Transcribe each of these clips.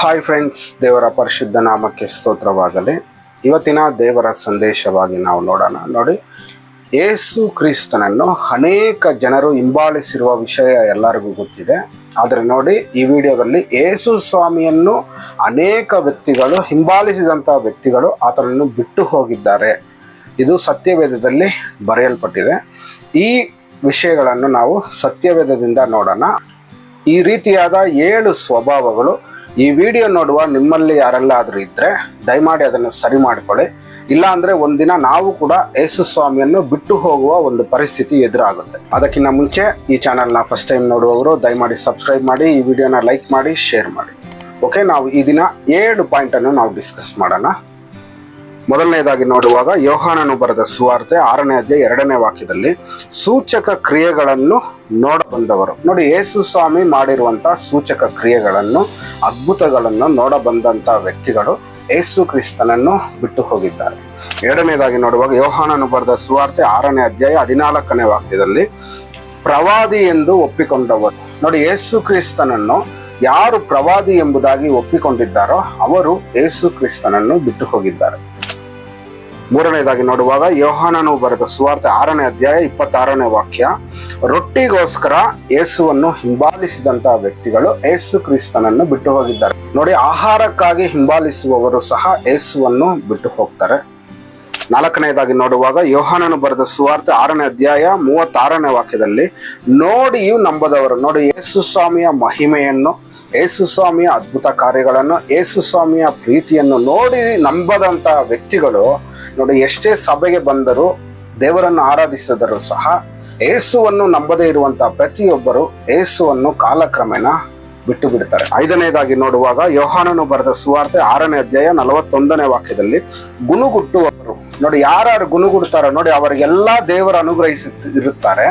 Hi friends ದೇವರ ಪರಿಶುದ್ಧ ನಾಮಕ್ಕೆ ಸ್ತೋತ್ರವಾಗಲಿ. ಇವತ್ತಿನ ದೇವರ ಸಂದೇಶವಾಗಿ ನಾವು ನೋಡೋಣ. ನೋಡಿ, ಏಸು ಕ್ರಿಸ್ತನನ್ನು ಅನೇಕ ಜನರು ಹಿಂಬಾಲಿಸಿರುವ ವಿಷಯ ಎಲ್ಲರಿಗೂ ಗೊತ್ತಿದೆ. ಆದರೆ ನೋಡಿ, ಈ ವಿಡಿಯೋದಲ್ಲಿ ಏಸು ಸ್ವಾಮಿಯನ್ನು ಅನೇಕ ವ್ಯಕ್ತಿಗಳು ಹಿಂಬಾಲಿಸಿದಂಥ ವ್ಯಕ್ತಿಗಳು ಆತನನ್ನು ಬಿಟ್ಟು ಹೋಗಿದ್ದಾರೆ. ಇದು ಸತ್ಯವೇದದಲ್ಲಿ ಬರೆಯಲ್ಪಟ್ಟಿದೆ. ಈ ವಿಷಯಗಳನ್ನು ನಾವು ಸತ್ಯವೇದದಿಂದ ನೋಡೋಣ. ಈ ರೀತಿಯಾದ ಏಳು ಸ್ವಭಾವಗಳು ಈ ವಿಡಿಯೋ ನೋಡುವ ನಿಮ್ಮಲ್ಲಿ ಯಾರೆಲ್ಲಾದರೂ ಇದ್ದರೆ ದಯಮಾಡಿ ಅದನ್ನು ಸರಿ ಮಾಡಿಕೊಳ್ಳಿ. ಇಲ್ಲ ಅಂದರೆ ಒಂದಿನ ನಾವು ಕೂಡ ಯೇಸು ಸ್ವಾಮಿಯನ್ನು ಬಿಟ್ಟು ಹೋಗುವ ಒಂದು ಪರಿಸ್ಥಿತಿ ಎದುರಾಗುತ್ತೆ. ಅದಕ್ಕಿಂತ ಮುಂಚೆ ಈ ಚಾನಲ್ನ ಫಸ್ಟ್ ಟೈಮ್ ನೋಡುವವರು ದಯಮಾಡಿ ಸಬ್ಸ್ಕ್ರೈಬ್ ಮಾಡಿ, ಈ ವಿಡಿಯೋನ ಲೈಕ್ ಮಾಡಿ ಶೇರ್ ಮಾಡಿ. ಓಕೆ ನಾವು ಈ ದಿನ ಏಳು ಪಾಯಿಂಟನ್ನು ನಾವು ಡಿಸ್ಕಸ್ ಮಾಡೋಣ. ಮೊದಲನೇದಾಗಿ ನೋಡುವಾಗ ಯೋಹಾನನು ಬರೆದ ಸುವಾರ್ತೆ ಆರನೇ ಅಧ್ಯಾಯ ಎರಡನೇ ವಾಕ್ಯದಲ್ಲಿ ಸೂಚಕ ಕ್ರಿಯೆಗಳನ್ನು ನೋಡ ಬಂದವರು. ನೋಡಿ, ಯೇಸು ಸ್ವಾಮಿ ಮಾಡಿರುವಂತಹ ಸೂಚಕ ಕ್ರಿಯೆಗಳನ್ನು, ಅದ್ಭುತಗಳನ್ನು ನೋಡ ಬಂದಂತ ವ್ಯಕ್ತಿಗಳು ಯೇಸು ಕ್ರಿಸ್ತನನ್ನು ಬಿಟ್ಟು ಹೋಗಿದ್ದಾರೆ. ಎರಡನೇದಾಗಿ ನೋಡುವಾಗ ಯೋಹಾನನು ಬರೆದ ಸುವಾರ್ತೆ ಆರನೇ ಅಧ್ಯಾಯ ಹದಿನಾಲ್ಕನೇ ವಾಕ್ಯದಲ್ಲಿ ಪ್ರವಾದಿ ಎಂದು ಒಪ್ಪಿಕೊಂಡವರು. ನೋಡಿ, ಯೇಸು ಕ್ರಿಸ್ತನನ್ನು ಯಾರು ಪ್ರವಾದಿ ಎಂಬುದಾಗಿ ಒಪ್ಪಿಕೊಂಡಿದ್ದಾರೋ ಅವರು ಯೇಸು ಕ್ರಿಸ್ತನನ್ನು ಬಿಟ್ಟು ಹೋಗಿದ್ದಾರೆ. ಮೂರನೇದಾಗಿ ನೋಡುವಾಗ ಯೋಹಾನನು ಬರೆದ ಸುವಾರ್ತೆ ಆರನೇ ಅಧ್ಯಾಯ ಇಪ್ಪತ್ತಾರನೇ ವಾಕ್ಯ, ರೊಟ್ಟಿಗೋಸ್ಕರ ಯೇಸುವನ್ನು ಹಿಂಬಾಲಿಸಿದಂತಹ ವ್ಯಕ್ತಿಗಳು ಯೇಸು ಕ್ರಿಸ್ತನನ್ನು ಬಿಟ್ಟು ಹೋಗಿದ್ದಾರೆ. ನೋಡಿ, ಆಹಾರಕ್ಕಾಗಿ ಹಿಂಬಾಲಿಸುವವರು ಸಹ ಯೇಸುವನ್ನು ಬಿಟ್ಟು ಹೋಗ್ತಾರೆ. ನಾಲ್ಕನೇದಾಗಿ ನೋಡುವಾಗ ಯೋಹಾನನು ಬರೆದ ಸುವಾರ್ತೆ ಆರನೇ ಅಧ್ಯಾಯ ಮೂವತ್ತಾರನೇ ವಾಕ್ಯದಲ್ಲಿ, ನೋಡಿಯೂ ನಂಬದವರು. ನೋಡಿ ಯೇಸು ಸ್ವಾಮಿಯ ಮಹಿಮೆಯನ್ನು ಯೇಸು ಸ್ವಾಮಿಯ ಅದ್ಭುತ ಕಾರ್ಯಗಳನ್ನು ಯೇಸು ಸ್ವಾಮಿಯ ಪ್ರೀತಿಯನ್ನು ನೋಡಿ ನಂಬದಂತಹ ವ್ಯಕ್ತಿಗಳು, ನೋಡಿ ಎಷ್ಟೇ ಸಭೆಗೆ ಬಂದರೂ, ದೇವರನ್ನು ಆರಾಧಿಸಿದರೂ ಸಹ, ಏಸುವನ್ನು ನಂಬದೇ ಇರುವಂತಹ ಪ್ರತಿಯೊಬ್ಬರು, ಏಸುವನ್ನು ಕಾಲಕ್ರಮೇಣ ಬಿಟ್ಟು ಬಿಡ್ತಾರೆ ಐದನೇದಾಗಿ ನೋಡುವಾಗ ಯೋಹಾನನು ಬರೆದ ಸುವಾರ್ತೆ ಆರನೇ ಅಧ್ಯಾಯ ನಲವತ್ತೊಂದನೇ ವಾಕ್ಯದಲ್ಲಿ ಗುಣುಗುಟ್ಟುವವರು ನೋಡಿ ಯಾರು ಗುಣುಗುಡ್ತಾರೋ ನೋಡಿ ಅವರಿಗೆಲ್ಲ ದೇವರು ಅನುಗ್ರಹಿಸುತ್ತಿರುತ್ತಾರೆ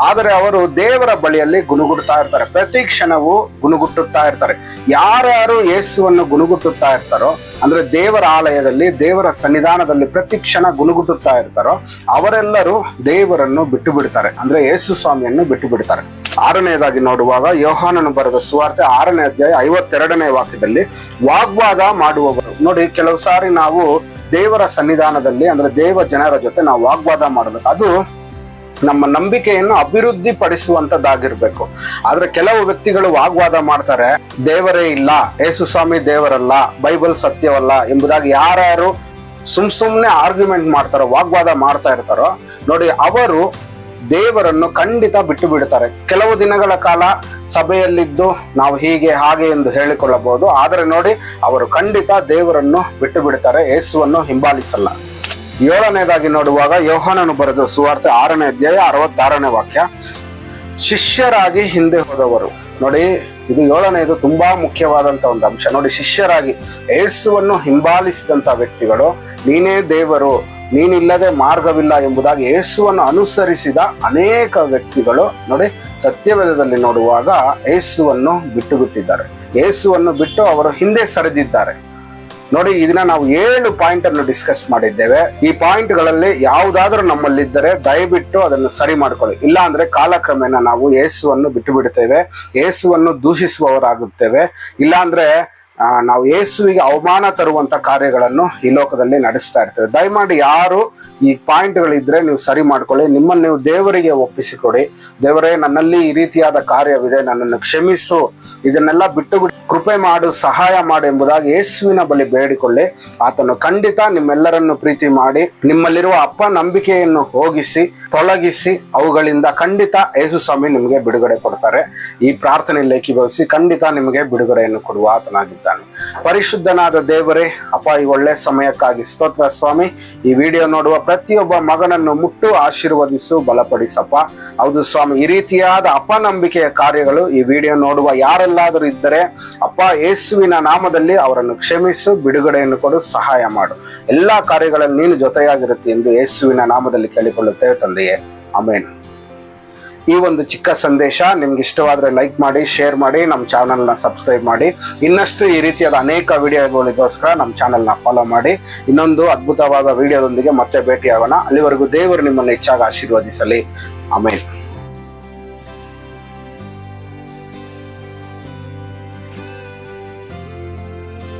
ಆದರೆ ಅವರು ದೇವರ ಬಳಿಯಲ್ಲಿ ಗುಣುಗುಡ್ತಾ ಇರ್ತಾರೆ. ಪ್ರತಿ ಕ್ಷಣವೂ ಗುಣುಗುಟ್ಟುತ್ತಾ ಇರ್ತಾರೆ. ಯಾರ್ಯಾರು ಯೇಸುವನ್ನು ಗುಣುಗುಟ್ಟುತ್ತಾ ಇರ್ತಾರೋ, ಅಂದ್ರೆ ದೇವರ ಆಲಯದಲ್ಲಿ, ದೇವರ ಸನ್ನಿಧಾನದಲ್ಲಿ ಪ್ರತಿ ಕ್ಷಣ ಗುಣುಗುಟ್ಟುತ್ತಾ ಇರ್ತಾರೋ, ಅವರೆಲ್ಲರೂ ದೇವರನ್ನು ಬಿಟ್ಟು ಬಿಡ್ತಾರೆ ಅಂದ್ರೆ ಯೇಸು ಸ್ವಾಮಿಯನ್ನು ಬಿಟ್ಟು ಬಿಡ್ತಾರೆ ಆರನೆಯದಾಗಿ ನೋಡುವಾಗ ಯೋಹಾನನು ಬರೆದ ಸುವಾರ್ತೆ ಆರನೇ ಅಧ್ಯಾಯ ಐವತ್ತೆರಡನೇ ವಾಕ್ಯದಲ್ಲಿ ವಾಗ್ವಾದ ಮಾಡುವವರು. ನೋಡಿ, ಕೆಲವು ಸಾರಿ ನಾವು ದೇವರ ಸನ್ನಿಧಾನದಲ್ಲಿ ಅಂದ್ರೆ ದೇವ ಜನರ ಜೊತೆ ನಾವು ವಾಗ್ವಾದ ಮಾಡಬೇಕು. ಅದು ನಮ್ಮ ನಂಬಿಕೆಯನ್ನು ಅಭಿವೃದ್ಧಿ ಪಡಿಸುವಂತದ್ದಾಗಿರ್ಬೇಕು ಆದ್ರೆ ಕೆಲವು ವ್ಯಕ್ತಿಗಳು ವಾಗ್ವಾದ ಮಾಡ್ತಾರೆ, ದೇವರೇ ಇಲ್ಲ ಯೇಸು ಸ್ವಾಮಿ ದೇವರಲ್ಲ, ಬೈಬಲ್ ಸತ್ಯವಲ್ಲ ಎಂಬುದಾಗಿ ಯಾರ್ಯಾರು ಸುಮ್ ಸುಮ್ನೆ ಆರ್ಗ್ಯುಮೆಂಟ್ ಮಾಡ್ತಾರೋ, ವಾಗ್ವಾದ ಮಾಡ್ತಾ ಇರ್ತಾರೋ, ನೋಡಿ, ಅವರು ದೇವರನ್ನು ಖಂಡಿತ ಬಿಟ್ಟು ಬಿಡುತ್ತಾರೆ ಕೆಲವು ದಿನಗಳ ಕಾಲ ಸಭೆಯಲ್ಲಿದ್ದು ನಾವು ಹೀಗೆ ಹಾಗೆ ಎಂದು ಹೇಳಿಕೊಳ್ಳಬಹುದು. ಆದರೆ ನೋಡಿ, ಅವರು ಖಂಡಿತ ದೇವರನ್ನು ಬಿಟ್ಟು ಬಿಡುತ್ತಾರೆ ಯೇಸುವನ್ನು ಹಿಂಬಾಲಿಸಲ್ಲ. ಏಳನೇದಾಗಿ ನೋಡುವಾಗ ಯೋಹಾನನು ಬರೆದ ಸುವಾರ್ತೆ ಆರನೇ ಅಧ್ಯಾಯ ಅರವತ್ತಾರನೇ ವಾಕ್ಯ. ಶಿಷ್ಯರಾಗಿ ಹಿಂದೆ ಹೋದವರು. ನೋಡಿ, ಇದು ಏಳನೇದು ತುಂಬಾ ಮುಖ್ಯವಾದಂತ ಒಂದು ಅಂಶ. ನೋಡಿ, ಶಿಷ್ಯರಾಗಿ ಯೇಸುವನ್ನು ಹಿಂಬಾಲಿಸಿದಂತ ವ್ಯಕ್ತಿಗಳು ನೀನೇ ದೇವರು. ನೀನಿಲ್ಲದೆ ಮಾರ್ಗವಿಲ್ಲ ಎಂಬುದಾಗಿ ಯೇಸುವನ್ನು ಅನುಸರಿಸಿದ ಅನೇಕ ವ್ಯಕ್ತಿಗಳು ನೋಡಿ ಸತ್ಯವೇದದಲ್ಲಿ ನೋಡುವಾಗ ಯೇಸುವನ್ನು ಬಿಟ್ಟು ಬಿಟ್ಟಿದ್ದಾರೆ ಯೇಸುವನ್ನು ಬಿಟ್ಟು ಅವರು ಹಿಂದೆ ಸರಿದಿದ್ದಾರೆ. ನೋಡಿ ಇದನ್ನ ನಾವು ಏಳು ಪಾಯಿಂಟ್ ಅನ್ನು ಡಿಸ್ಕಸ್ ಮಾಡಿದ್ದೇವೆ. ಈ ಪಾಯಿಂಟ್ಗಳಲ್ಲಿ ಯಾವುದಾದ್ರೂ ನಮ್ಮಲ್ಲಿದ್ದರೆ ದಯವಿಟ್ಟು ಅದನ್ನು ಸರಿ ಮಾಡ್ಕೊಳ್ಳಿ. ಇಲ್ಲ ಅಂದ್ರೆ ಕಾಲಕ್ರಮೇಣ ನಾವು ಯೇಸುವನ್ನು ಬಿಟ್ಟು ಬಿಡುತ್ತೇವೆ ಯೇಸುವನ್ನು ದೂಷಿಸುವವರಾಗುತ್ತೇವೆ. ಇಲ್ಲ ಅಂದ್ರೆ ಆ, ನಾವು ಯೇಸುವಿಗೆ ಅವಮಾನ ತರುವಂತ ಕಾರ್ಯಗಳನ್ನು ಈ ಲೋಕದಲ್ಲಿ ನಡೆಸ್ತಾ ಇರ್ತೇವೆ. ದಯಮಾಡಿ ಯಾರು ಈ ಪಾಯಿಂಟ್ಗಳಿದ್ರೆ ನೀವು ಸರಿ ಮಾಡ್ಕೊಳ್ಳಿ. ನಿಮ್ಮನ್ನು ನೀವು ದೇವರಿಗೆ ಒಪ್ಪಿಸಿಕೊಡಿ. ದೇವರೇ, ನನ್ನಲ್ಲಿ ಈ ರೀತಿಯಾದ ಕಾರ್ಯವಿದೆ. ನನ್ನನ್ನು ಕ್ಷಮಿಸು. ಇದನ್ನೆಲ್ಲ ಬಿಟ್ಟು ಕೃಪೆ ಮಾಡು, ಸಹಾಯ ಮಾಡು ಎಂಬುದಾಗಿ ಯೇಸುವಿನ ಬಳಿ ಬೇಡಿಕೊಳ್ಳಿ. ಆತನು ಖಂಡಿತ ನಿಮ್ಮೆಲ್ಲರನ್ನು ಪ್ರೀತಿ ಮಾಡಿ, ನಿಮ್ಮಲ್ಲಿರುವ ಅಪ್ಪ ನಂಬಿಕೆಯನ್ನು ಹೋಗಿಸಿ, ತೊಲಗಿಸಿ, ಅವುಗಳಿಂದ ಖಂಡಿತ ಯೇಸು ಸ್ವಾಮಿ ನಿಮಗೆ ಬಿಡುಗಡೆ ಕೊಡ್ತಾರೆ. ಈ ಪ್ರಾರ್ಥನೆಯಲ್ಲಿ ಏಕೀಭವಿಸಿ ಖಂಡಿತ ನಿಮಗೆ ಬಿಡುಗಡೆಯನ್ನು ಕೊಡುವ ಪರಿಶುದ್ಧನಾದ ದೇವರೇ, ಅಪ್ಪ, ಈ ಒಳ್ಳೆ ಸಮಯಕ್ಕಾಗಿ ಸ್ತೋತ್ರ ಸ್ವಾಮಿ. ಈ ವಿಡಿಯೋ ನೋಡುವ ಪ್ರತಿಯೊಬ್ಬ ಮಗನನ್ನು ಮುಟ್ಟು ಆಶೀರ್ವದಿಸು, ಬಲಪಡಿಸಪ್ಪ. ಹೌದು ಸ್ವಾಮಿ, ಈ ರೀತಿಯಾದ ಅಪನಂಬಿಕೆಯ ಕಾರ್ಯಗಳು ಈ ವಿಡಿಯೋ ನೋಡುವ ಯಾರೆಲ್ಲಾದರೂ ಇದ್ದರೆ, ಅಪ್ಪ, ಯೇಸುವಿನ ನಾಮದಲ್ಲಿ ಅವರನ್ನು ಕ್ಷಮಿಸು, ಬಿಡುಗಡೆಯನ್ನು ಕೊಡು, ಸಹಾಯ ಮಾಡು. ಎಲ್ಲಾ ಕಾರ್ಯಗಳಲ್ಲಿ ನೀನು ಜೊತೆಯಾಗಿರುತ್ತೆ ಎಂದು ಯೇಸುವಿನ ನಾಮದಲ್ಲಿ ಕೇಳಿಕೊಳ್ಳುತ್ತೇವೆ ತಂದೆಯೇ. ಅಮೇನ್ ಈ ಒಂದು ಚಿಕ್ಕ ಸಂದೇಶ ನಿಮ್ಗೆ ಇಷ್ಟವಾದರೆ ಲೈಕ್ ಮಾಡಿ ಶೇರ್ ಮಾಡಿ ನಮ್ಮ ಚಾನಲ್ನ ಸಬ್ಸ್ಕ್ರೈಬ್ ಮಾಡಿ. ಇನ್ನಷ್ಟು ಈ ರೀತಿಯಾದ ಅನೇಕ ವಿಡಿಯೋಗಳಿಗೋಸ್ಕರ ನಮ್ಮ ಚಾನಲ್ನ ಫಾಲೋ ಮಾಡಿ. ಇನ್ನೊಂದು ಅದ್ಭುತವಾದ ವಿಡಿಯೋದೊಂದಿಗೆ ಮತ್ತೆ ಭೇಟಿಯಾಗೋಣ. ಅಲ್ಲಿವರೆಗೂ ದೇವರು ನಿಮ್ಮನ್ನು ಹೆಚ್ಚಾಗಿ ಆಶೀರ್ವದಿಸಲಿ. ಆಮೇಲೆ